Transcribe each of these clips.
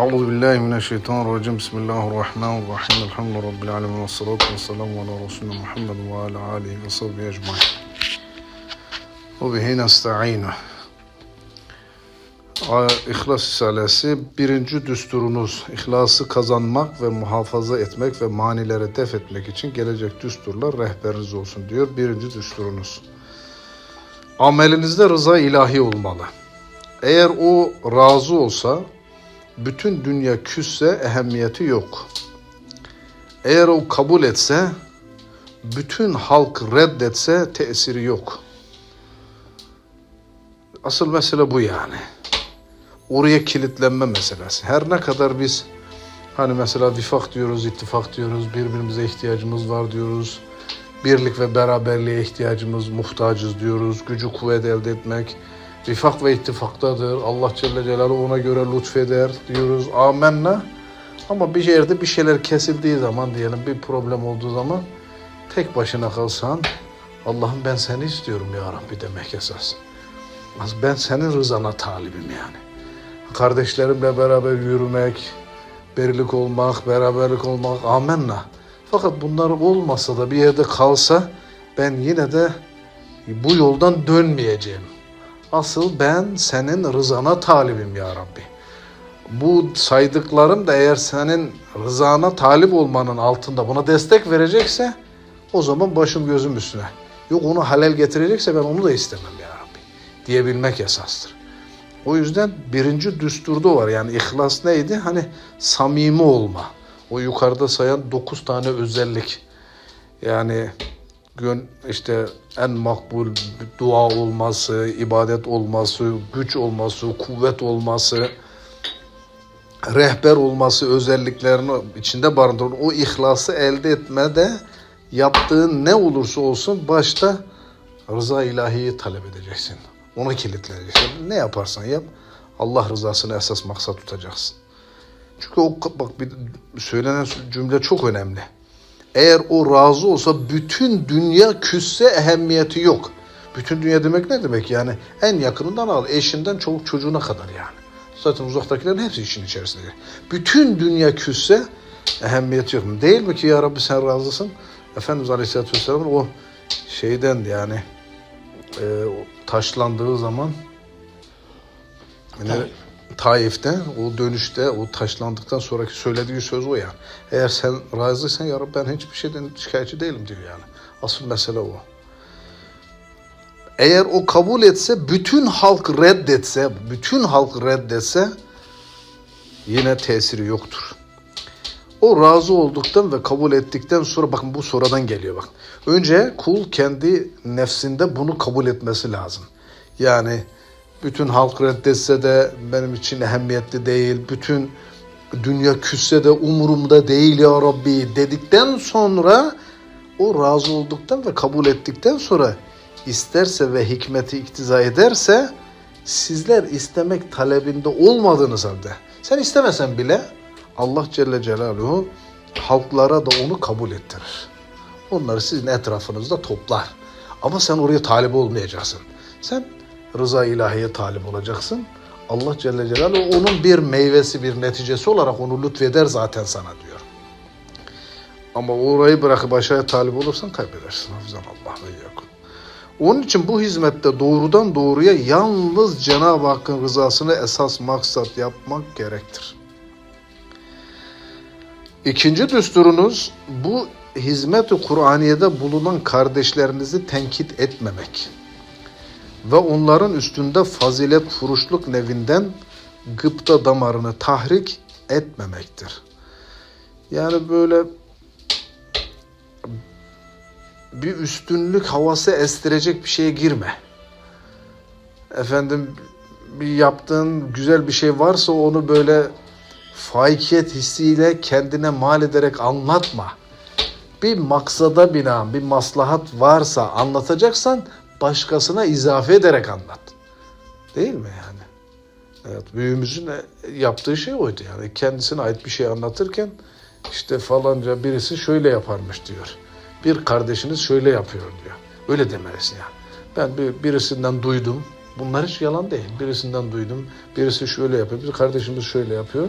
Euzu billahi mineşşeytanirracim. Bismillahirrahmanirrahim. Elhamdülillahi rabbil alamin ve salatu vesselamu ala resulina Muhammed ve ala alihi ve sahbihi ecmaîn. Ve bihi nestaîn. İhlas Risalesi birinci düsturunuz ihlası kazanmak ve muhafaza etmek ve manileri def etmek için gelecek düsturlar rehberiniz olsun diyor birinci düsturunuz. Amelinizde rıza ilahi olmalı. Eğer o razı olsa bütün dünya küsse ehemmiyeti yok. Eğer o kabul etse bütün halk reddetse tesiri yok. Asıl mesele bu yani. Oraya kilitlenme meselesi. Her ne kadar biz hani mesela vifak diyoruz, ittifak diyoruz, birbirimize ihtiyacımız var diyoruz. Birlik ve beraberliğe ihtiyacımız, muhtacız diyoruz. Gücü kuvvet elde etmek, Vifak ve ittifaktadır. Allah Celle Celaluhu ona göre lütfeder diyoruz. Amenna. Ama bir yerde bir şeyler kesildiği zaman diyelim bir problem olduğu zaman tek başına kalsan Allah'ım ben seni istiyorum ya Rabbi demek esas. Ben senin rızana talibim yani. Kardeşlerimle beraber yürümek, birlik olmak, beraberlik olmak amenna. Fakat bunlar olmasa da bir yerde kalsa ben yine de bu yoldan dönmeyeceğim. Asıl ben senin rızana talibim ya Rabbi. Bu saydıklarım da eğer senin rızana talip olmanın altında buna destek verecekse o zaman başım gözüm üstüne. Yok onu halel getirecekse ben onu da istemem ya Rabbi diyebilmek esastır. O yüzden birinci düsturda var yani ihlas neydi? Hani samimi olma. O yukarıda sayan dokuz tane özellik. Yani gün işte en makbul dua olması, ibadet olması, güç olması, kuvvet olması, rehber olması özelliklerini içinde barındırır. O ihlası elde etmede yaptığın ne olursa olsun başta rıza ilahiyi talep edeceksin. Onu kilitleyeceksin. Ne yaparsan yap Allah rızasını esas maksat tutacaksın. Çünkü o bak bir söylenen cümle çok önemli. Eğer o razı olsa bütün dünya küsse ehemmiyeti yok. Bütün dünya demek ne demek yani? En yakınından al, eşinden, çoluk çocuğuna kadar yani. Zaten uzaktakilerin hepsi işin içerisinde. Bütün dünya küsse ehemmiyeti yok. Değil mi ki ya Rabbi sen razısın? Efendimiz Aleyhisselatü Vesselam'ın o şeyden yani e, taşlandığı zaman yani Taif'te o dönüşte o taşlandıktan sonraki söylediği söz o yani. Eğer sen razıysan ya Rabbi ben hiçbir şeyden şikayetçi değilim diyor yani. Asıl mesele o. Eğer o kabul etse, bütün halk reddetse, bütün halk reddetse yine tesiri yoktur. O razı olduktan ve kabul ettikten sonra bakın bu sonradan geliyor bak. Önce kul kendi nefsinde bunu kabul etmesi lazım. Yani bütün halk reddetse de benim için ehemmiyetli değil. Bütün dünya küsse de umurumda değil ya Rabbi dedikten sonra o razı olduktan ve kabul ettikten sonra isterse ve hikmeti iktiza ederse sizler istemek talebinde olmadığınız halde sen istemesen bile Allah Celle Celaluhu halklara da onu kabul ettirir. Onları sizin etrafınızda toplar. Ama sen oraya talip olmayacaksın. Sen rıza ilahiye talip olacaksın. Allah Celle Celaluhu onun bir meyvesi, bir neticesi olarak onu lütfeder zaten sana diyor. Ama orayı bırakıp aşağıya talip olursan kaybedersin. Hafizan Allah ve. Onun için bu hizmette doğrudan doğruya yalnız Cenab-ı Hakk'ın rızasını esas maksat yapmak gerektir. İkinci düsturunuz bu hizmet-i Kur'aniye'de bulunan kardeşlerinizi tenkit etmemek ve onların üstünde fazilet furuşluk nevinden gıpta damarını tahrik etmemektir. Yani böyle bir üstünlük havası estirecek bir şeye girme. Efendim bir yaptığın güzel bir şey varsa onu böyle faikiyet hissiyle kendine mal ederek anlatma. Bir maksada binaen bir maslahat varsa anlatacaksan başkasına izafe ederek anlat. Değil mi yani? Evet, büyüğümüzün yaptığı şey oydu yani. Kendisine ait bir şey anlatırken işte falanca birisi şöyle yaparmış diyor. Bir kardeşiniz şöyle yapıyor diyor. Öyle demelisin yani. Ben bir, birisinden duydum Bunlar hiç yalan değil. Birisinden duydum. Birisi şöyle yapıyor. Bir kardeşimiz şöyle yapıyor.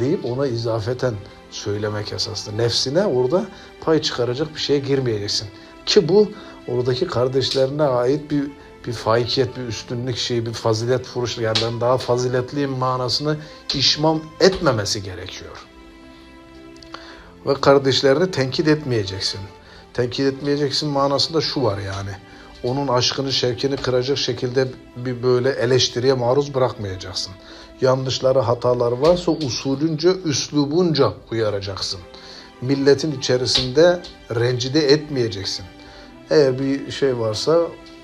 Deyip ona izafeten söylemek esaslı. Nefsine orada pay çıkaracak bir şeye girmeyeceksin. Ki bu oradaki kardeşlerine ait bir bir faikiyet, bir üstünlük şeyi, bir fazilet furuşu yani ben daha faziletliyim manasını işmam etmemesi gerekiyor. Ve kardeşlerini tenkit etmeyeceksin. Tenkit etmeyeceksin manasında şu var yani. Onun aşkını, şevkini kıracak şekilde bir böyle eleştiriye maruz bırakmayacaksın. Yanlışları, hataları varsa usulünce, üslubunca uyaracaksın. Milletin içerisinde rencide etmeyeceksin. Eğer bir şey varsa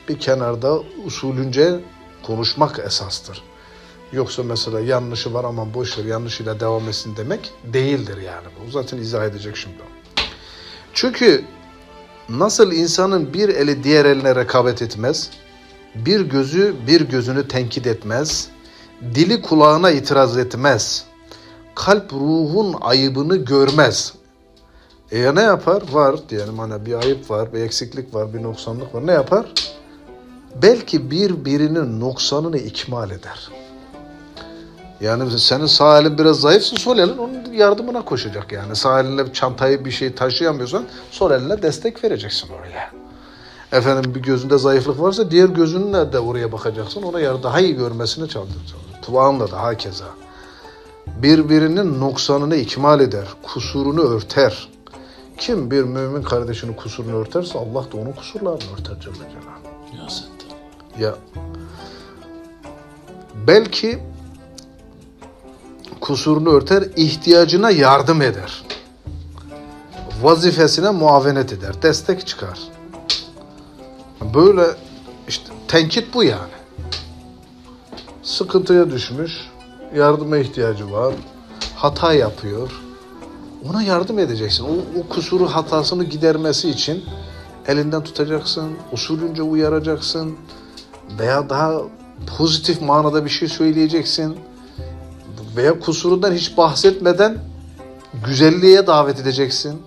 bir kenarda usulünce konuşmak esastır. Yoksa mesela yanlışı var ama boş yanlışıyla devam etsin demek değildir yani. Bu zaten izah edecek şimdi. Çünkü nasıl insanın bir eli diğer eline rekabet etmez, bir gözü bir gözünü tenkit etmez, dili kulağına itiraz etmez, kalp ruhun ayıbını görmez. E ya ne yapar? Var diyelim hani bir ayıp var, bir eksiklik var, bir noksanlık var. Ne yapar? Belki birbirinin noksanını ikmal eder. Yani senin sağ elin biraz zayıfsa sol elin onun yardımına koşacak yani. Sağ elinle çantayı bir şey taşıyamıyorsan sol elinle destek vereceksin oraya. Efendim bir gözünde zayıflık varsa diğer gözünle de oraya bakacaksın. Ona yar daha iyi görmesini çalışacaksın. Kulağınla da hakeza. Birbirinin noksanını ikmal eder, kusurunu örter. Kim bir mümin kardeşinin kusurunu örterse Allah da onun kusurlarını örter Celle Celaluhu. Ya belki kusurunu örter, ihtiyacına yardım eder. Vazifesine muavenet eder, destek çıkar. Böyle işte tenkit bu yani. Sıkıntıya düşmüş, yardıma ihtiyacı var, hata yapıyor. Ona yardım edeceksin. O, o kusuru hatasını gidermesi için elinden tutacaksın, usulünce uyaracaksın veya daha pozitif manada bir şey söyleyeceksin veya kusurundan hiç bahsetmeden güzelliğe davet edeceksin.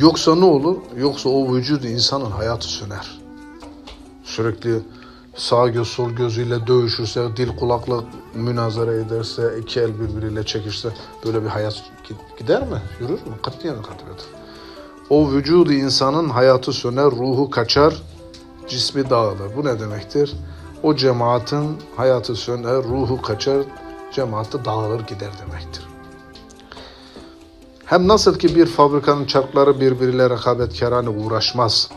Yoksa ne olur? Yoksa o vücudu insanın hayatı söner. Sürekli sağ göz sol gözüyle dövüşürse, dil kulakla münazara ederse, iki el birbiriyle çekişse böyle bir hayat gider mi? Yürür mü? Katiyen katılır. O vücudu insanın hayatı söner, ruhu kaçar, cismi dağılır. Bu ne demektir? O cemaatin hayatı söner, ruhu kaçar, cemaat de dağılır gider demektir. Hem nasıl ki bir fabrikanın çarkları birbiriyle rekabetkarane uğraşmaz,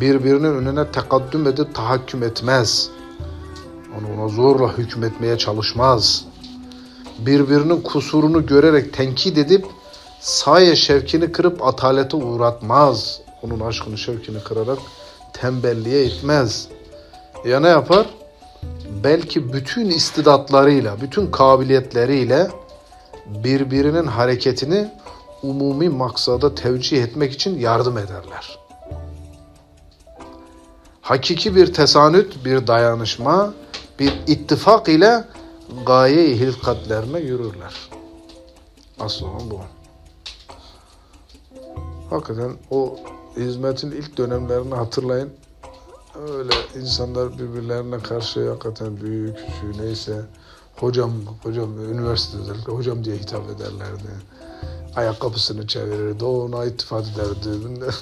birbirinin önüne tekaddüm edip tahakküm etmez, onu ona zorla hükmetmeye çalışmaz, birbirinin kusurunu görerek tenkit edip saye şevkini kırıp atalete uğratmaz, onun aşkını şevkini kırarak tembelliğe itmez. Ya ne yapar? Belki bütün istidatlarıyla, bütün kabiliyetleriyle birbirinin hareketini umumi maksada tevcih etmek için yardım ederler. Hakiki bir tesanüt, bir dayanışma, bir ittifak ile gaye-i hilkatlerine yürürler. Olan bu. Hakikaten o hizmetin ilk dönemlerini hatırlayın. Öyle insanlar birbirlerine karşı hakikaten büyük, küçük neyse hocam, hocam üniversitede özellikle hocam diye hitap ederlerdi. Ayakkabısını çevirirdi, o ona ittifat ederdi.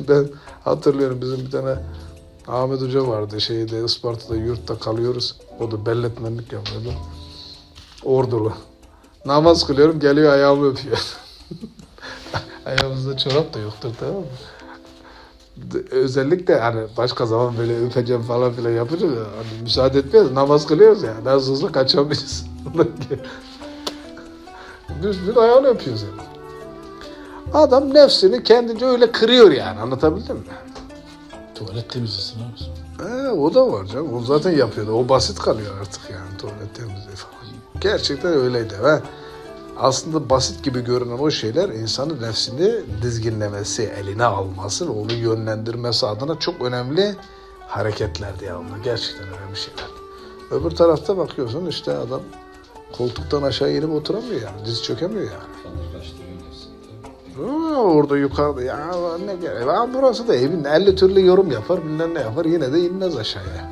Ben hatırlıyorum bizim bir tane Ahmet Hoca vardı şeyde Isparta'da yurtta kalıyoruz. O da belletmenlik yapıyordu. Ordulu. Namaz kılıyorum geliyor ayağımı öpüyor. Ayağımızda çorap da yoktur tamam mı? özellikle hani başka zaman böyle öpeceğim falan filan yapınca hani müsaade etmiyoruz. Namaz kılıyoruz ya. Nasıl olsa kaçamayız. Düz bir ayağını öpüyoruz yani. Adam nefsini kendince öyle kırıyor yani. Anlatabildim mi? Tuvalet temizlesin abi. He, o da var canım. O zaten yapıyordu. O basit kalıyor artık yani tuvalet temizliği falan. Gerçekten öyleydi. Ve aslında basit gibi görünen o şeyler insanın nefsini dizginlemesi, eline alması ve onu yönlendirmesi adına çok önemli hareketlerdi ya onlar. Gerçekten önemli şeyler. Öbür tarafta bakıyorsun işte adam koltuktan aşağı inip oturamıyor yani. Diz çökemiyor yani. Orada yukarıda ya ne gerek var burası da evin 50 türlü yorum yapar bilmem ne yapar yine de inmez aşağıya.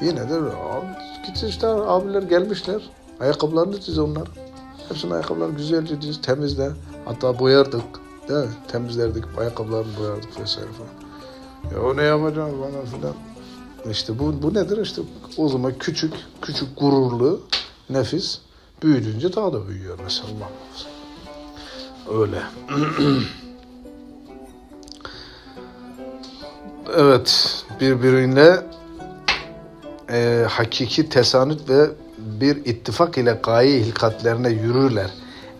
Yine de git işte abiler gelmişler ayakkabılarını diz onlar. Hepsinin ayakkabılarını güzelce diz temizle hatta boyardık değil mi? Temizlerdik ayakkabılarını boyardık vesaire falan. Ya o ne yapacağım bana filan. İşte bu, bu nedir işte o zaman küçük küçük gururlu nefis büyüdünce daha da büyüyor mesela Allah. Öyle. evet birbiriyle e, hakiki tesanüt ve bir ittifak ile gaye hilkatlerine yürürler.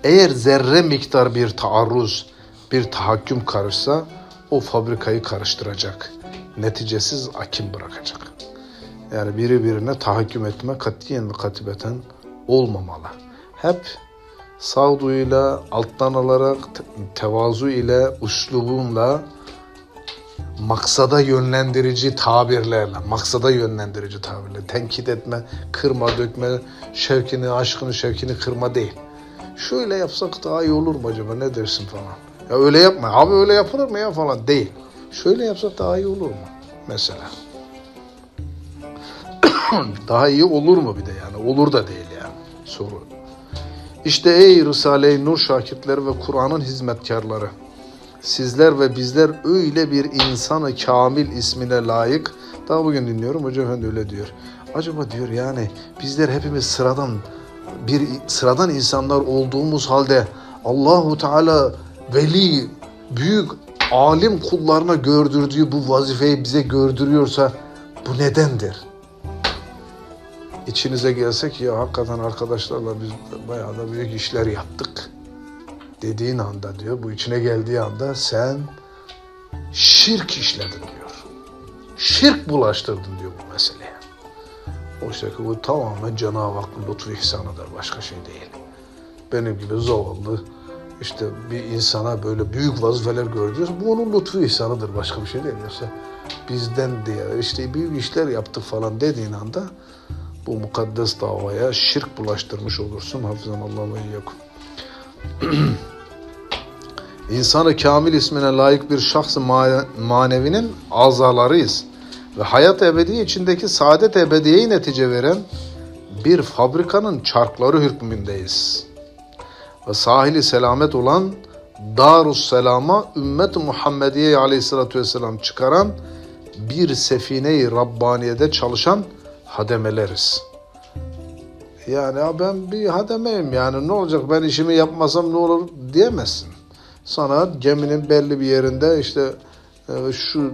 Eğer zerre miktar bir taarruz, bir tahakküm karışsa o fabrikayı karıştıracak. Neticesiz akim bırakacak. Yani biri birine tahakküm etme katiyen ve katibeten olmamalı. Hep sağduyuyla, alttan alarak, te- tevazu ile, uslubunla, maksada yönlendirici tabirlerle, maksada yönlendirici tabirle, tenkit etme, kırma, dökme, şevkini, aşkını, şevkini kırma değil. Şöyle yapsak daha iyi olur mu acaba ne dersin falan. Ya öyle yapma, abi öyle yapılır mı ya falan değil. Şöyle yapsak daha iyi olur mu mesela. daha iyi olur mu bir de yani olur da değil. İşte ey Risale-i Nur şakirtleri ve Kur'an'ın hizmetkarları. Sizler ve bizler öyle bir insanı kamil ismine layık. Daha bugün dinliyorum Hoca Efendi öyle diyor. Acaba diyor yani bizler hepimiz sıradan bir sıradan insanlar olduğumuz halde Allahu Teala veli büyük alim kullarına gördürdüğü bu vazifeyi bize gördürüyorsa bu nedendir? İçinize gelsek ya hakikaten arkadaşlarla biz bayağı da büyük işler yaptık dediğin anda diyor, bu içine geldiği anda sen şirk işledin diyor. Şirk bulaştırdın diyor bu meseleye. Oysa ki bu tamamen Cenab-ı Hakk'ın lütfu ihsanıdır, başka şey değil. Benim gibi zavallı işte bir insana böyle büyük vazifeler gördürüyorsa bu onun lütfu ihsanıdır, başka bir şey değil. Yoksa bizden diye işte büyük işler yaptık falan dediğin anda bu mukaddes davaya şirk bulaştırmış olursun. Hafızan Allah ve iyyakum. İnsanı kamil ismine layık bir şahs manevinin azalarıyız. Ve hayat ebedi içindeki saadet ebediyeyi netice veren bir fabrikanın çarkları hükmündeyiz. Ve sahili selamet olan Darus Selam'a ümmet-i Muhammediye aleyhissalatü vesselam çıkaran bir sefine-i Rabbaniye'de çalışan hademeleriz. Yani ya ben bir hademeyim yani ne olacak ben işimi yapmasam ne olur diyemezsin. Sana geminin belli bir yerinde işte e, şu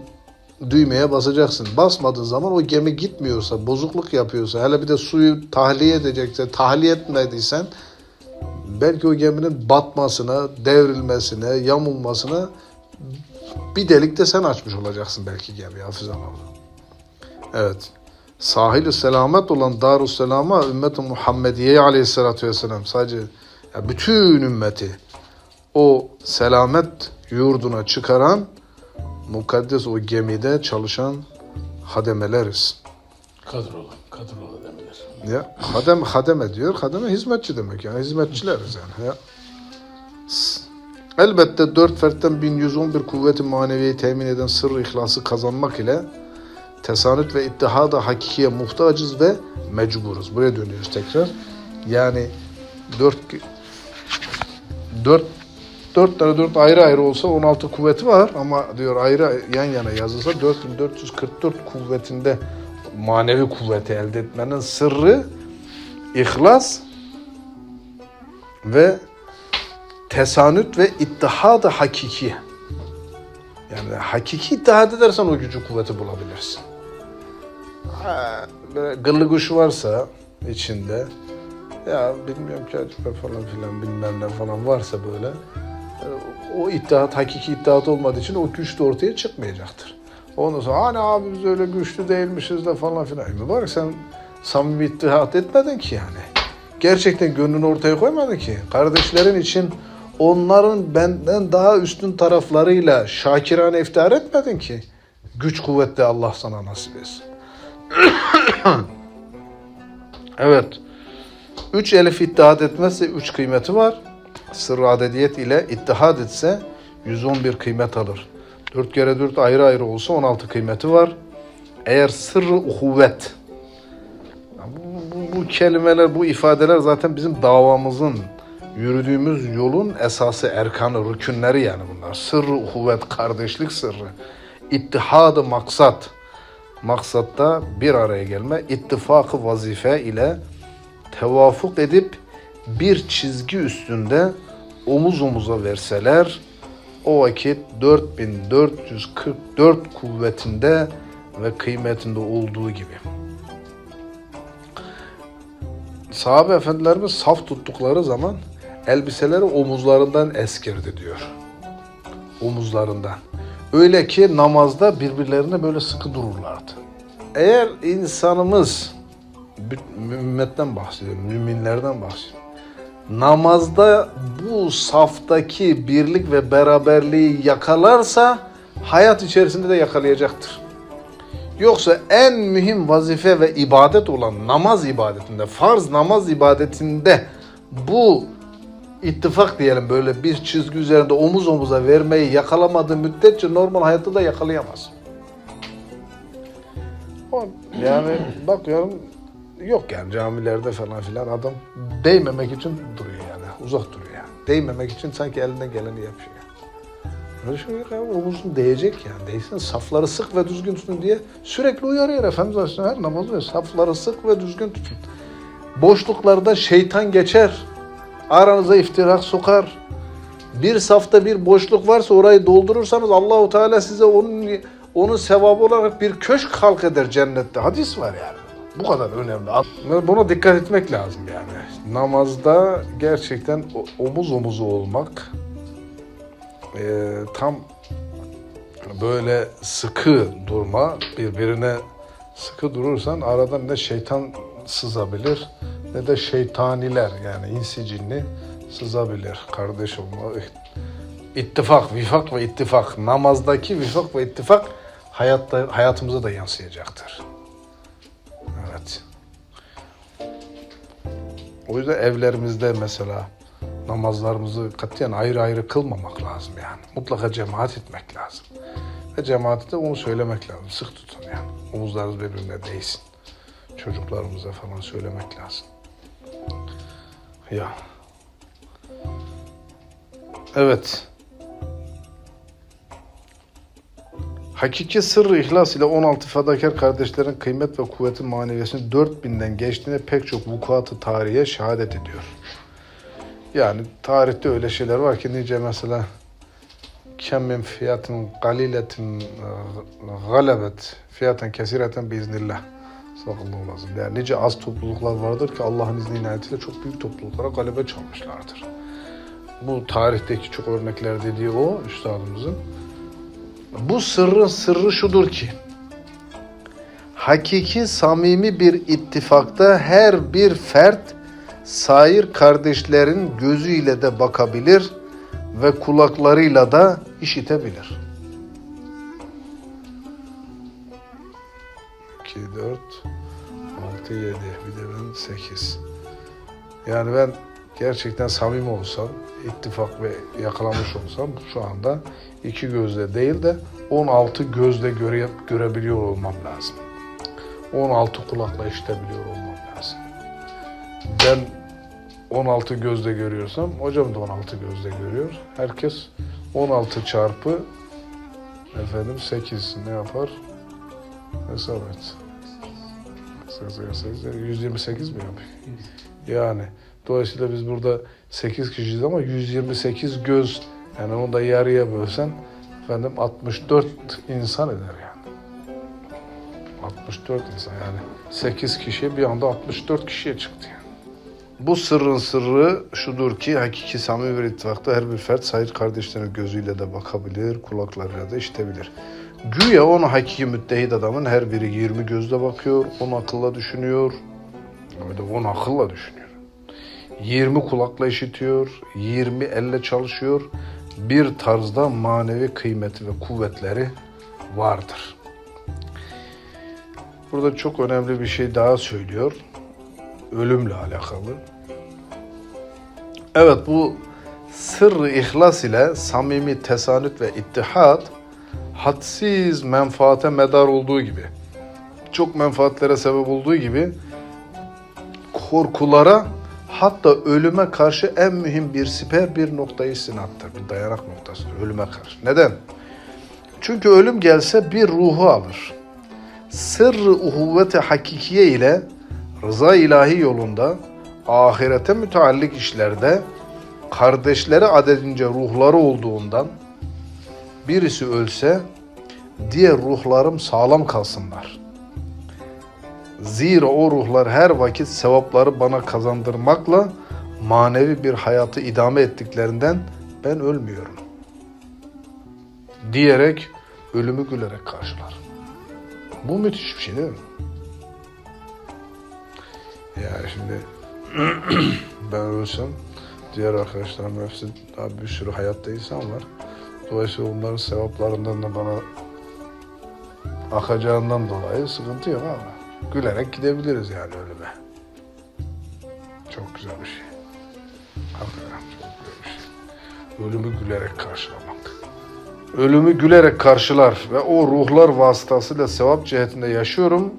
düğmeye basacaksın. Basmadığın zaman o gemi gitmiyorsa, bozukluk yapıyorsa, hele bir de suyu tahliye edecekse, tahliye etmediysen belki o geminin batmasına, devrilmesine, yamulmasına bir delik de sen açmış olacaksın belki gemi hafizan Allah. Evet. Sahil-i selamet olan Darüsselam'a ümmet-i Muhammediye aleyhissalatü vesselam sadece ya bütün ümmeti o selamet yurduna çıkaran mukaddes o gemide çalışan hademeleriz. Kadrolu, kadrolu demeler. Ya hadem hademe diyor. Hademe hizmetçi demek yani hizmetçileriz yani ya. Elbette dört fertten 1111 kuvveti maneviyeyi temin eden sırrı ihlası kazanmak ile tesanüt ve ittihada hakikiye muhtacız ve mecburuz. Buraya dönüyoruz tekrar. Yani dört dört dört tane dört ayrı ayrı olsa 16 kuvveti var ama diyor ayrı yan yana yazılsa 4444 kuvvetinde manevi kuvveti elde etmenin sırrı ihlas ve tesanüt ve ittihad hakiki. Yani hakiki ittihad edersen o gücü kuvveti bulabilirsin. Ha, böyle gırlı kuş varsa içinde ya bilmiyorum ki acaba falan filan bilmem ne falan varsa böyle e, o iddiat hakiki iddiat olmadığı için o güç de ortaya çıkmayacaktır. Ondan sonra hani abi biz öyle güçlü değilmişiz de falan filan. Mübarek sen samimi ittihat etmedin ki yani. Gerçekten gönlünü ortaya koymadın ki. Kardeşlerin için onların benden daha üstün taraflarıyla şakirane iftihar etmedin ki. Güç kuvvetle Allah sana nasip etsin. evet. Üç elif iddiat etmezse üç kıymeti var. Sırrı adediyet ile ittihad etse 111 kıymet alır. 4 kere 4 ayrı ayrı olsa 16 kıymeti var. Eğer sırrı uhuvvet bu, bu, bu kelimeler, bu ifadeler zaten bizim davamızın, yürüdüğümüz yolun esası, erkanı, rükünleri yani bunlar. Sırrı uhuvvet, kardeşlik sırrı. İttihadı maksat. Maksatta bir araya gelme, ittifakı vazife ile tevafuk edip bir çizgi üstünde omuz omuza verseler o vakit 4444 kuvvetinde ve kıymetinde olduğu gibi. Sahabe efendilerimiz saf tuttukları zaman elbiseleri omuzlarından eskirdi diyor. Omuzlarından. Öyle ki namazda birbirlerine böyle sıkı dururlardı. Eğer insanımız, ümmetten bahsediyorum, müminlerden bahsediyorum. Namazda bu saftaki birlik ve beraberliği yakalarsa hayat içerisinde de yakalayacaktır. Yoksa en mühim vazife ve ibadet olan namaz ibadetinde, farz namaz ibadetinde bu ittifak diyelim böyle bir çizgi üzerinde omuz omuza vermeyi yakalamadığı müddetçe normal hayatta da yakalayamaz. Yani bakıyorum yok yani camilerde falan filan adam değmemek için duruyor yani uzak duruyor yani. Değmemek için sanki elinden geleni yapıyor. Öyle şey yok abi omuzun değecek yani. Değsin safları sık ve düzgün tutun diye sürekli uyarıyor Efendimiz Aleyhisselam her namaz diyor. Safları sık ve düzgün tutun. Boşluklarda şeytan geçer. Aranıza iftirak sokar. Bir safta bir boşluk varsa orayı doldurursanız Allahu Teala size onun onun sevabı olarak bir köşk halk eder cennette. Hadis var yani. Bu kadar önemli. Buna dikkat etmek lazım yani. Namazda gerçekten omuz omuzu olmak, e, tam böyle sıkı durma, birbirine sıkı durursan aradan ne şeytan sızabilir ne de şeytaniler yani insi cinni sızabilir. Kardeş olma, ittifak, vifak ve ittifak. Namazdaki vifak ve ittifak hayatta hayatımıza da yansıyacaktır. Evet. O yüzden evlerimizde mesela namazlarımızı katiyen ayrı ayrı kılmamak lazım yani. Mutlaka cemaat etmek lazım. Ve cemaate de onu söylemek lazım. Sık tutun yani. Omuzlarınız birbirine değsin. Çocuklarımıza falan söylemek lazım. Ya. Evet. Hakiki sırrı ihlas ile 16 fedakar kardeşlerin kıymet ve kuvvetin maneviyesinin 4000'den geçtiğine pek çok vukuatı tarihe şehadet ediyor. Yani tarihte öyle şeyler var ki nice mesela kem min fiyatin galiletin e, galebet fiyaten kesireten biiznillah. Sallallahu lazım. Yani nice az topluluklar vardır ki Allah'ın izni inayetiyle çok büyük topluluklara galebe çalmışlardır. Bu tarihteki çok örnekler dediği o üstadımızın. Bu sırrın sırrı şudur ki hakiki samimi bir ittifakta her bir fert sair kardeşlerin gözüyle de bakabilir ve kulaklarıyla da işitebilir. 2, 4, 6, 7, bir de ben 8. Yani ben gerçekten samimi olsam, ittifak ve yakalamış olsam şu anda iki gözle değil de 16 gözle göre, görebiliyor olmam lazım. 16 kulakla işitebiliyor olmam lazım. Ben 16 gözle görüyorsam hocam da 16 gözle görüyor. Herkes 16 çarpı efendim 8 ne yapar? Hesap et. 128 mi yapıyor? Yani dolayısıyla biz burada 8 kişiyiz ama 128 göz yani onu da yarıya bölsen efendim 64 insan eder yani. 64 insan yani 8 kişi bir anda 64 kişiye çıktı yani. Bu sırrın sırrı şudur ki hakiki samimi bir ittifakta her bir fert sahip kardeşlerinin gözüyle de bakabilir, kulaklarıyla da işitebilir. Güya onu hakiki müttehid adamın her biri 20 gözle bakıyor, 10 akılla düşünüyor, öyle 10 akılla düşünüyor. 20 kulakla işitiyor, 20 elle çalışıyor. Bir tarzda manevi kıymeti ve kuvvetleri vardır. Burada çok önemli bir şey daha söylüyor. Ölümle alakalı. Evet bu sırrı ihlas ile samimi tesanüt ve ittihat hadsiz menfaate medar olduğu gibi çok menfaatlere sebep olduğu gibi korkulara hatta ölüme karşı en mühim bir siper bir noktayı sinattır. Bir dayanak noktasıdır ölüme karşı. Neden? Çünkü ölüm gelse bir ruhu alır. Sırrı uhuvveti hakikiye ile rıza ilahi yolunda ahirete müteallik işlerde kardeşleri adedince ruhları olduğundan birisi ölse diğer ruhlarım sağlam kalsınlar. Zira o ruhlar her vakit sevapları bana kazandırmakla manevi bir hayatı idame ettiklerinden ben ölmüyorum. Diyerek ölümü gülerek karşılar. Bu müthiş bir şey değil mi? Yani şimdi ben ölsem diğer arkadaşlarım hepsi daha bir sürü hayatta insan var. Dolayısıyla onların sevaplarından da bana akacağından dolayı sıkıntı yok ama gülerek gidebiliriz yani ölüme. Çok güzel bir şey. Hakikaten çok güzel bir şey. Ölümü gülerek karşılamak. Ölümü gülerek karşılar ve o ruhlar vasıtasıyla sevap cihetinde yaşıyorum.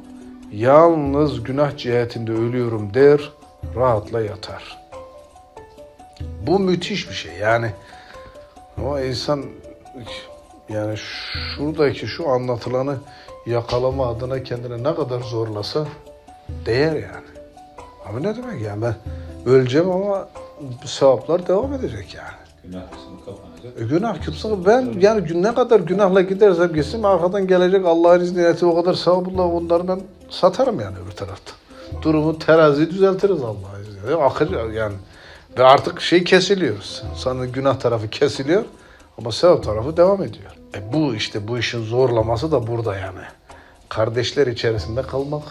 Yalnız günah cihetinde ölüyorum der, rahatla yatar. Bu müthiş bir şey yani. Ama insan yani şuradaki şu anlatılanı yakalama adına kendine ne kadar zorlasa değer yani. Abi ne demek yani ben öleceğim ama sevaplar devam edecek yani. Günah kısmı kapanacak. E, günah kimse ben yani ne kadar günahla gidersem gitsin arkadan gelecek Allah'ın izniyle o kadar sevapla onları ben satarım yani öbür tarafta. Durumu terazi düzeltiriz Allah'ın izniyle. Akır yani ve artık şey kesiliyor. Sana günah tarafı kesiliyor ama sevap tarafı devam ediyor. E bu işte bu işin zorlaması da burada yani. Kardeşler içerisinde kalmak,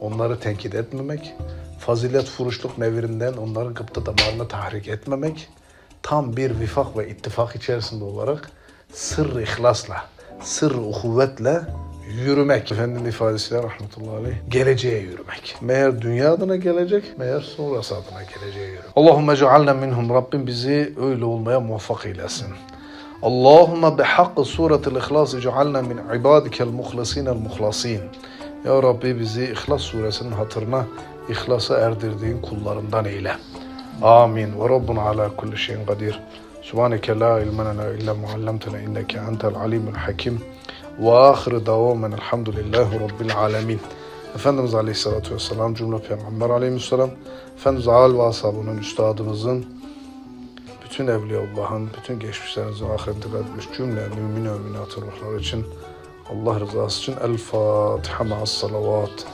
onları tenkit etmemek, fazilet furuşluk nevrinden onların gıpta damarını tahrik etmemek, tam bir vifak ve ittifak içerisinde olarak sırrı ihlasla, sırrı uhuvvetle yürümek. Efendinin ifadesiyle rahmetullahi aleyh, geleceğe yürümek. Meğer dünya adına gelecek, meğer sonrası adına geleceğe yürümek. Allahümme cealna minhum Rabbim bizi öyle olmaya muvaffak eylesin. Allahümme bihakkı suretil ihlas cealna min ibadikel muhlasinel muhlasin. Ya Rabbi bizi İhlas suresinin hatırına ihlasa erdirdiğin kullarından eyle. Amin. Ve Rabbuna ala kulli şeyin kadir. Subhaneke la ilme lena illa muallamtena inneke entel alimul hakim. Ve ahire davamen elhamdülillahi rabbil alemin. Efendimiz Aleyhisselatü Vesselam, cümle Peygamber Aleyhisselam, Efendimiz Al ve ashabının, üstadımızın, bütün Evliyaullah'ın, bütün geçmişlerinizin ahirette kalmış cümle mümin ve müminatın ruhları için Allah rızası için El Fatiha ma'as salavat.